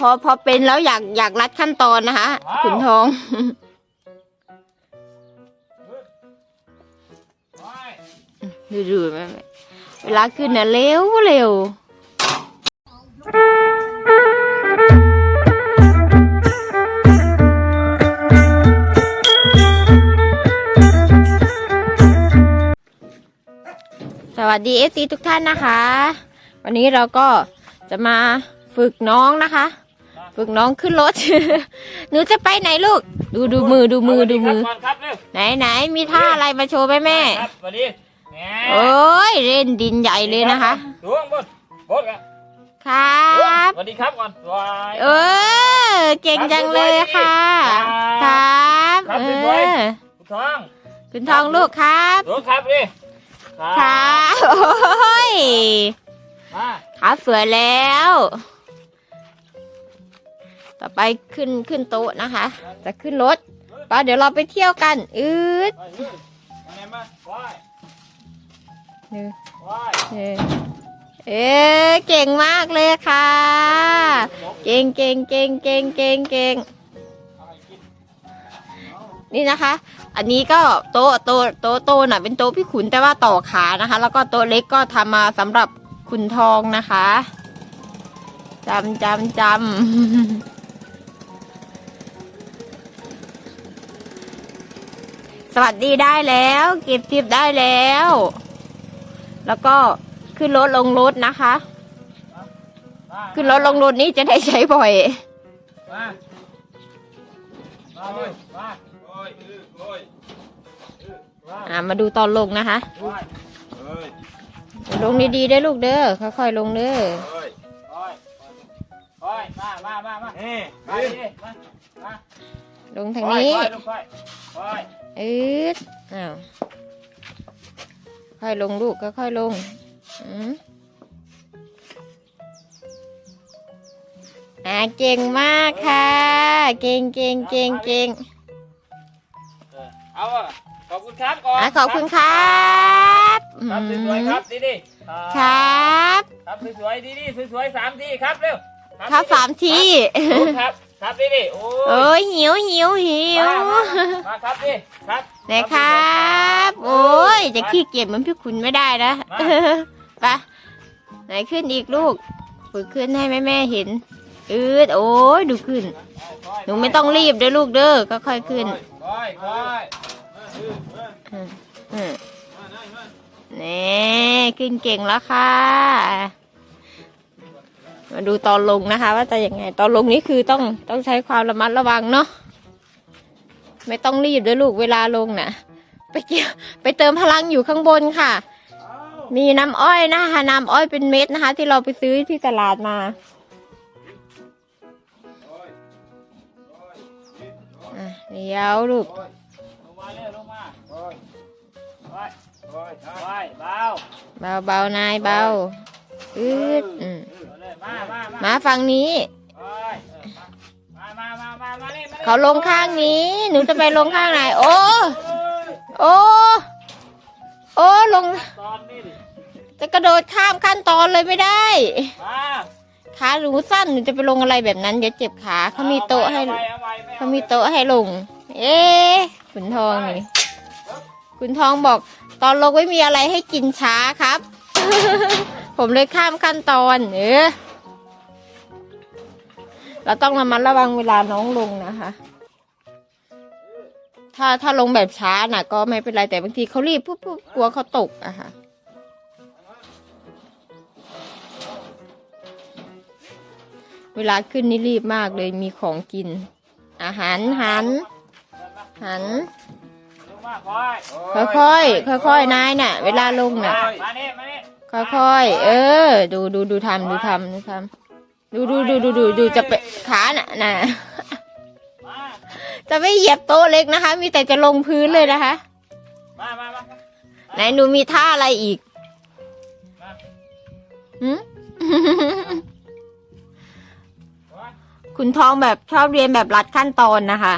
พอพอเป็นแล้วอยากอยากรัดขั้นตอนนะคะว้าวขุนทองไปดูดูๆแม่เวลาขึ้นน่ะเร็วเร็วสวัสดีเอซีทุกท่านนะคะ วันนี้เราก็จะมาฝึกน้องนะคะ ฝึกน้องขึ้นรถ หนูจะไปไหนลูก ดูดูมือดูมือดูมือ ก่อนครับเร็วไหนไหนมีท่าอะไรมาโชว์ไหมแม่ ครับสวัสดีแหมโอ้ยเล่นดินใหญ่เลยนะคะดวงบดบดกันครับ สวัสดีครับก่อนวายเออ เก่งจังเลยค่ะครับ ครับเอสวยอคุณทองคุณทองลูกครับดวงครับดิครับ โอ้ยมา ขาสวยแล้ว ต่อไปขึ้นขึ้นโต๊ะนะคะ จะขึ้นรถป้าเดี๋ยวเราไปเที่ยวกัน อืดไปเลยมาไหนมาว้ายเออว้ายเออเอ๊ะเก่งมากเลยค่ะ เก่งเก่งเก่งเก่งเก่งเก่งเอาไปกินนี่นะคะ อันนี้ก็โต๊ะโต๊ะโต๊ะโต๊ะน่ะเป็นโต๊ะพี่ขุนแต่ว่าต่อขานะคะ แล้วก็โต๊ะเล็กก็ทำมาสำหรับคุณทองนะคะจำจำจำ วัสดีได้แล้ว เก็บทิปได้แล้ว แล้วก็ขึ้นรถลงรถนะคะ ขึ้นรถลงรถนี้จะได้ใช้บ่อยมามาเลยมาโอ้ยเออโอ้ยเออว้ายอ่ามาดูตอนลงนะคะลงดีๆได้ลูกเด้อค่อยๆลงเด้อมามามามาเอ้มาดิมามา ลงทางนี้โอ้ยโอ้ยลูกโอ้ยโอ้ยอืดอ้าวค่อยลงลูกค่อยๆลงอืมอ่าเก่งมากค่ะ เก่งเก่งเก่งเก่งเออเอาอะขอบคุณครับก่อนอะขอบคุณครับครับสวยๆครับดีดีๆครับครับสวยๆดีดีๆสวยๆสามทีครับเร็วครับสามทีครับ ครับดีดีๆโอ้โอ้ยหิวหิวหิวมามามาครับดิครับไหนครับ โอ้ยจะขี้เกียจเหมือนพี่คุณไม่ได้นะไปไหนขึ้นอีกลูกฝึกขึ้นให้แม่แม่ๆเห็นอืดโอ้ยดูขึ้นหนูไม่ต้องรีบเด้อลูกเด้อก็ค่อยขึ้นค่อยค่อยอืมอืมนี่ขึ้นเก่งแล้วค่ะ มาดูตอนลงนะคะ ว่าจะยังไง ตอนลงนี่คือต้องต้องใช้ความระมัดระวังเนาะไม่ต้องรีบเด้อลูกเวลาลงนะไปเกี่ยวไปเติมพลังอยู่ข้างบนค่ะ มีน้ำอ้อยนะคะน้ำอ้อยเป็นเม็ดนะคะ ที่เราไปซื้อที่ตลาดมาอะเดี๋ยวลูกลงมาเร็วลงมาโอ้ยโอ้ยโอ้ยโอ้ยเบาเบาเบานายเบาอืดอืมเอาเลย มามามามาฝั่งนี้ โอ้ยเออมามามามามานี่มานี่เขาลงข้างนี้ หนูจะไปลงข้างไหน โอ้โอ้ยโอ้ โอ้ ลง ตอนนี้ดิจะกระโดดข้ามขั้นตอนเลยไม่ได้ มาขาหนูสั้นหนูจะไปลงอะไรแบบนั้น เดี๋ยวเจ็บขาเขามีโต๊ะให้ เอาไว้เอาไว้ไม่อเขามีโต๊ะให้ลง เอ๊ะขุนทองนี่ ขุนทองบอก ตอนลงไม่มีอะไรให้กินช้าครับ ผมเลยข้ามขั้นตอน เออ เราต้องระมัดระวังเวลาน้องลงนะคะ ถ้าถ้าลงแบบช้าน่ะ ก็ไม่เป็นไรแต่บางทีเขารีบปุ๊บปุ๊บกลัวเขาตกอะค่ะเวลาขึ้นนี่รีบมากเลยมีของกิน อาหารหัน หัน ค่อยค่อยค่อยๆค่อยๆนายน่ะ เวลาลงน่ะมานี่มานี่ค่อยๆเออ ดูดูดูทำดูทำดูทำ ดูดูดูดูดูดูจะไปขาน่ะน่ะมาจะไม่เหยียบโต๊ะเล็กนะคะ มีแต่จะลงพื้นเลยนะคะ มามามาไหนหนูมีท่าอะไรอีกมาหืมมาคุณทองแบบชอบเรียนแบบรัดขั้นตอนนะคะ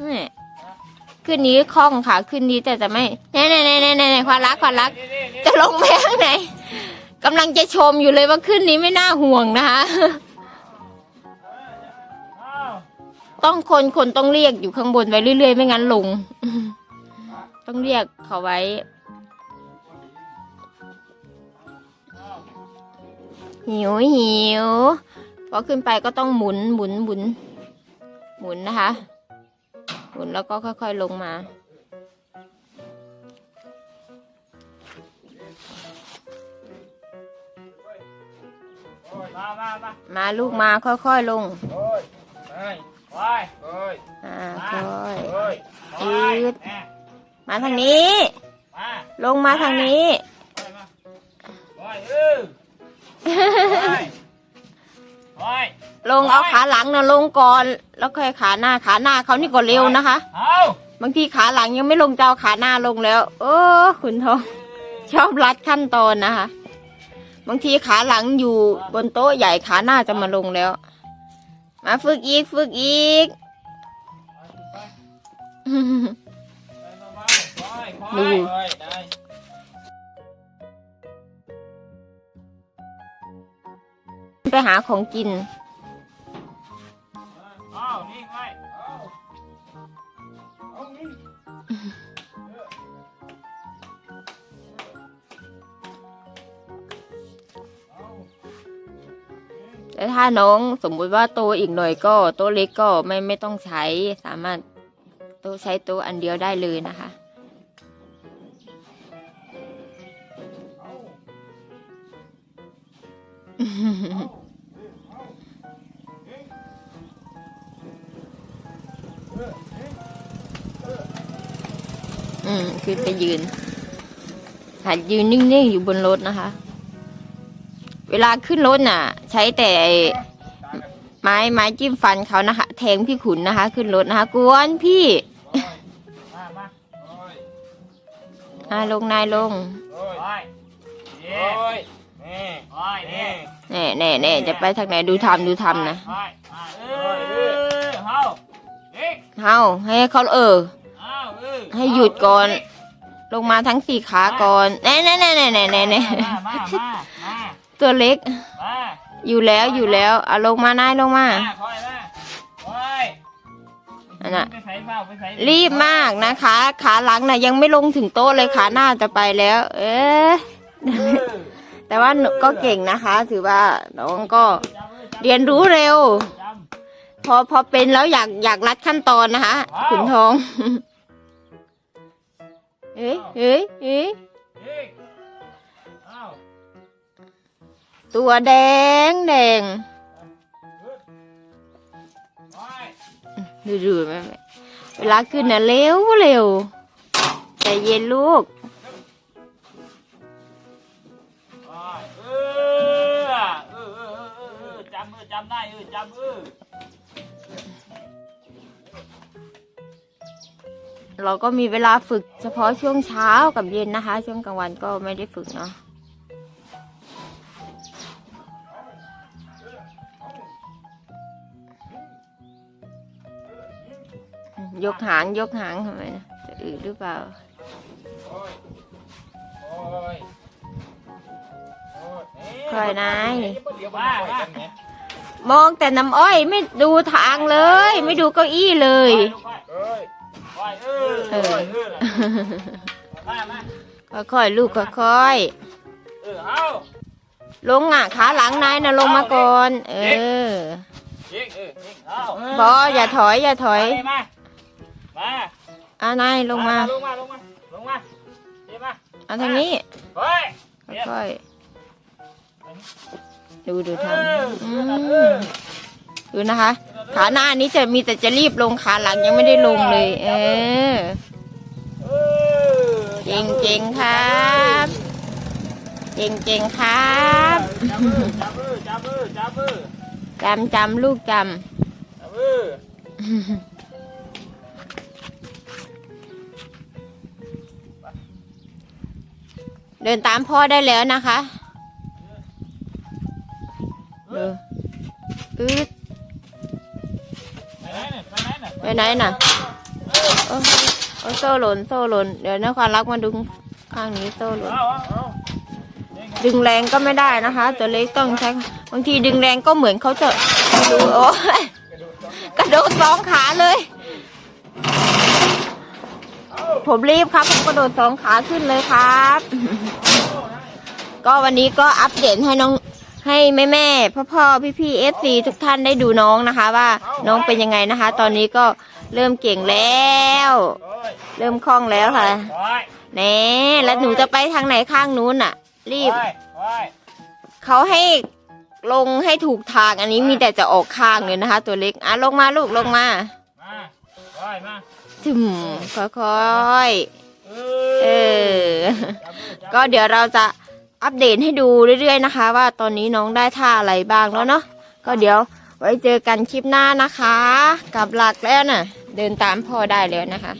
นี่ขึ้นนี้คล่องค่ะ ขึ้นนี้แต่จะไม่แน่แน่แน่แน่แน่ความรักความรักนี่นี่นี่จะลงไปข้างไหน กำลังจะชมอยู่เลยว่าขึ้นนี้ไม่น่าห่วงนะคะ ต้องคนคนต้องเรียกอยู่ข้างบนไว้เรื่อยๆ ไม่งั้นลง ต้องเรียกเขาไว้ หิวหิวพอขึ้นไปก็ต้องหมุนหมุนหมุน หมุนนะคะ หมุนแล้วก็ค่อยๆลงมา มามามามาลูกมาค่อยๆลงโอ้ยไปไปโอ้ยอ่าค่อยโอ้ยยืดแม่มาทางนี้ มาลงมาทางนี้ไปมาไปเออไปไปลงเอาขาหลังนะลงก่อน แล้วค่อยขาหน้าขาหน้าเขานี่ก็เร็วนะคะ เอาบางทีขาหลังยังไม่ลงจะเอาขาหน้าลงแล้ว เออขุนทอง ชอบรัดขั้นตอนนะคะ บางทีขาหลังอยู่บนโต๊ะใหญ่ขาหน้าจะมาลงแล้ว มาฝึกอีกฝึกอีกไปมามาไปไปดูไปหาของกิน แต่ถ้าน้องสมมุติว่าโตอีกหน่อยก็โตเล็กก็ไม่ไม่ต้องใช้สามารถโตใช้โต๊ะอันเดียวได้เลยนะคะ อืมขึ้นไปยืนหัดยืนนิ่งๆอยู่บนรถนะคะ เวลาขึ้นรถน่ะ ใช้แต่ไอ้ไม้ไม้จิ้มฟันเขานะคะ แทงพี่ขุนนะคะ ขึ้นรถนะคะ กวนพี่มามาโอ้ยนายลงนายลงโอ้ยโอ้ยโอ้ยนี่โอ้ยนี่แน่แน่แน่จะไปทางไหนดูทำดูทำนะโอ้ยเออเออเฮาเด็กเฮาให้เขาเออเฮาเออ ให้หยุดก่อน ลงมาทั้งสี่ขาก่อน แน่แน่แน่แน่แน่แน่ แน่มามามามาตัวเล็ก มาอยู่แล้วอยู่แล้วเอาลงมานายลงมามาคอยมาโอ้ยอันน่ะ ไปใส่เฝ้าไปใส่รีบมากนะคะ ขาหลังน่ะยังไม่ลงถึงโต๊ะเลยขาหน้าจะไปแล้ว เอ๊ะเออแต่ว่าหนูก็เก่งนะคะ ถือว่าน้องก็จำเลยจำเรียนรู้เร็วจพอพอเป็นแล้วอยากอยากรัดขั้นตอนนะคะว้าวขุนทอง เอ้ยเอ้ยเอ้ยำเด็ก ตัวแดงแดงดูดูแม่แม่เวลาขึ้นน่ะเร็วเร็วใจเย็นลูกเออเออเออเออจำเออจำได้เออจำเออเราก็มีเวลาฝึกเฉพาะช่วงเช้ากับเย็นนะคะ ช่วงกลางวันก็ไม่ได้ฝึกเนาะ ยกหางยกหางทำไมนะจะอืดหรือเปล่าโอ้ยโอ้ยโอ้ยคอยนายมองแต่น้ำอ้อยไม่ดูทางเลย ไม่ดูเก้าอี้เลยเอ้ยโอ้ยเออเอเอออเออมามาค่อยๆลูกค่อยๆลงอะขาหลังนายนะลงมาก่อน เออบออย่าถอยอย่าถอย มามาอ่านายลงมาลงมาลงมาลงมาเดี๋ยวมาเอาทางนี้เฮ้ยค่อยๆดูดูทำเอออืเออมดูนะคะ ขาหน้านี้จะมีแต่จะรีบลงขาหลังยังไม่ได้ลงเลย เออเออเก่งเก่งๆครับเก่งเก่งๆครับจับมือจับมือจับมือจับมือจำจำลูกจจับมือ เดินตามพ่อได้แล้วนะคะดูอืดไปไหนเนี่ยไปไหนเนี่ยไปไหน่ะโอ้โอ้โซ่หล่นโซ่หล่นเดี๋ยวนะความรักมาดึงข้างนี้โซ่หล่นดึงแรงก็ไม่ได้นะคะ ตัวเล็กต้องใช้บางทีดึงแรงก็เหมือนเขาจะไม่รู้โอ้ยกระโดดสองขาเลย ผมรีบครับ ผมกระโดดสองขาขึ้นเลยครับ ก็วันนี้ก็อัปเดตให้น้องให้แม่แม่พ่อพ่อพี่พี่เอฟซีทุกท่านได้ดูน้องนะคะ ว่าน้องเป็นยังไงนะคะ ตอนนี้ก็เริ่มเก่งแล้วโอ้ยเริ่มคล่องแล้วค่ะโอ้ยแน่แล้วหนูจะไปทางไหนข้างนู้นน่ะ รีบโอ้ยโอ้ยเขาให้ลงให้ถูกทางอันนี้มีแต่จะออกข้างเลยนะคะ ตัวเล็กอะลงมาลูกลงมามาโอ้ยมา ถึมค่อยๆ เอเออจับมือจับก็เดี๋ยวเราจะอัปเดตให้ดูเรื่อยๆนะคะ ว่าตอนนี้น้องได้ท่าอะไรบ้างแล้วเนาะ ก็เดี๋ยวไว้เจอกันคลิปหน้านะคะกลับหลักแล้วน่ะ เดินตามพ่อได้แล้วนะคะ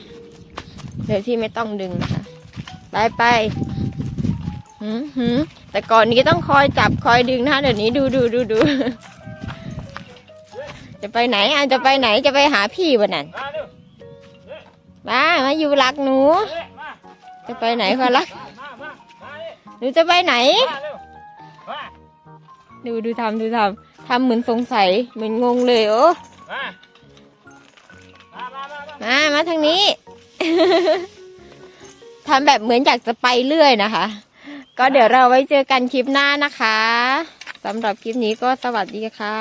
โดยที่ไม่ต้องดึงนะคะไปไปหืมหืมแต่ก่อนนี้ต้องคอยจับคอยดึงนะคะเดี๋ยวนี้ดูดูดูดูจะไปไหนอะจะไปไหนจะไปหาพี่วันนั้น มาเร็วมา มาอยู่หลักหนูเร็วมาจะไปไหนคะลักมามามาดิหนูจะไปไหนมาเร็วมาดูดูทำดูทำทำเหมือนสงสัย เหมือนงงเลยโอ้มามามามามามา มาทางนี้ ทำแบบเหมือนอยากจะไปเรื่อยนะคะ ก็เดี๋ยวเราไว้เจอกันคลิปหน้านะคะสำหรับคลิปนี้ก็สวัสดีค่ะ